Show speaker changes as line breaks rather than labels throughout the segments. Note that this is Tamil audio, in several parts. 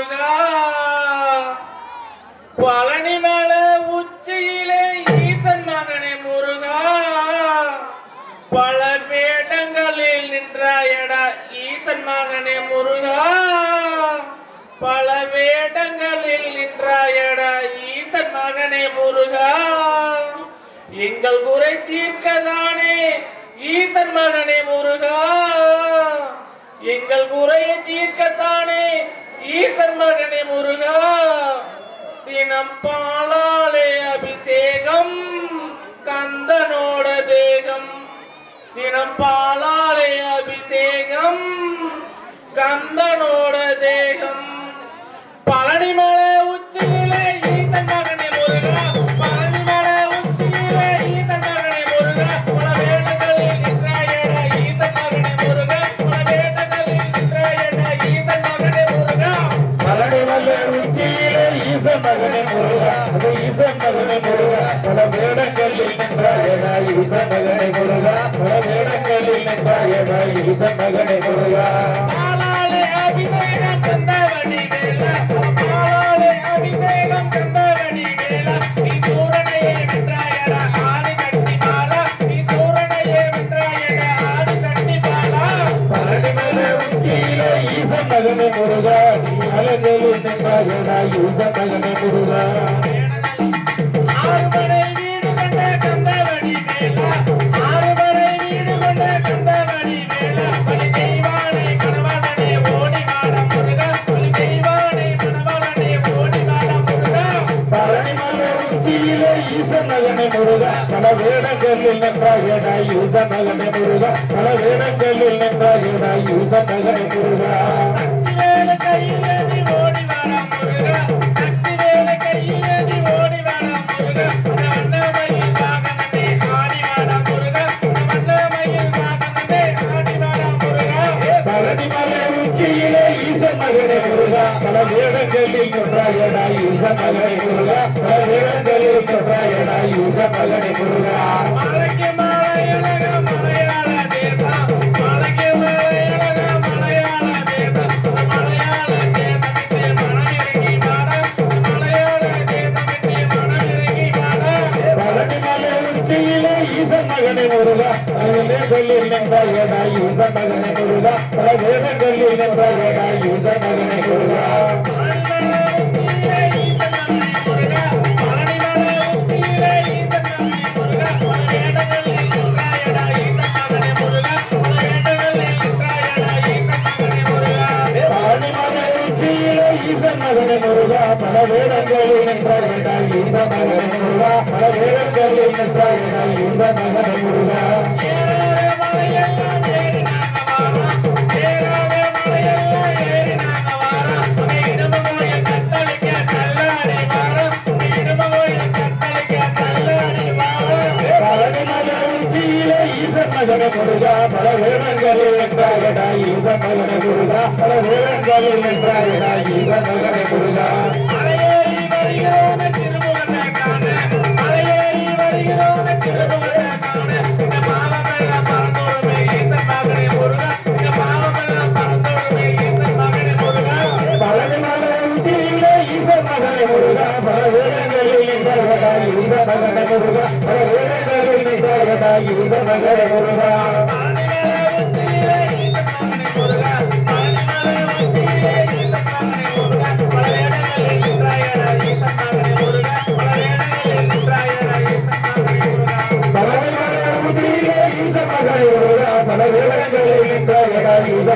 முருகா பழனி மல உச்சியிலே ஈசன் மகனே முருகா. பல வேடங்களில் நின்றாயடா ஈசன் மகனே முருகா. பல வேடங்களில் நின்றாயடா ஈசன் மகனே முருகா. எங்கள் குறை தீர்க்கதானே ஈசன் மகனே முருகா. எங்கள் குறையை தீர்க்கத்தானே ஈசன்மகனே முருகா தினம் பாலாலே அபிஷேகம் கந்தனோட தேகம். தினம் பாலாலே அபிஷேகம் கந்தனோட உச்சியிலே ஈசன் மகனே முருகா
அது ஈசன் மகனே முருகா பல வேடங்களில் நின்றாயடா ஈசன் மகனே முருகா பல வேடங்களில் நின்றாயடா ஈசன் மகனே முருகா
பாலாலே அபிஷேகம் தந்தவடி வேலா வாட முருகா
மலை உச்சியிலே ஈசன் மகனே முருகா பல வேடங்களில் நின்றாயடா ஈசன் மகனே முருகா. பல வேடங்களில் நின்றாயடா ஈசன் மகனே முருகா.
முருகா
பல வேடங்களில் நின்றாயடா ஈசன் மகனே முருகா பல வேடங்களில் நின்றாயடா முருகா ஈசன் மகனே முருகா பல வேடங்களில் நின்றாயடா ஈசன் மகனே முருகா பல வேடங்களில் நின்றாயடா ஈசன் மகனே முருகா பழனிமலை உச்சியிலே ஈசன் மகனே முருகா பல வேடங்களில் நின்றாயடா ஈசன் முருகா பல வேடங்களில் நின்றாயடா ஈசன் மகனே முருகா பழனிமலை முருகா பல வேடங்களில் நின்றாயடா ஈசன் மகனே முருகா பல வேடங்களில் நின்றாயடா ஈசன் மகனே முருகா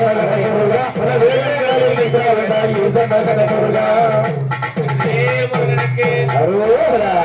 மகனே முருகா
பல வேடங்களில் நின்றாயடா ஈசன் மகனே முருகா பல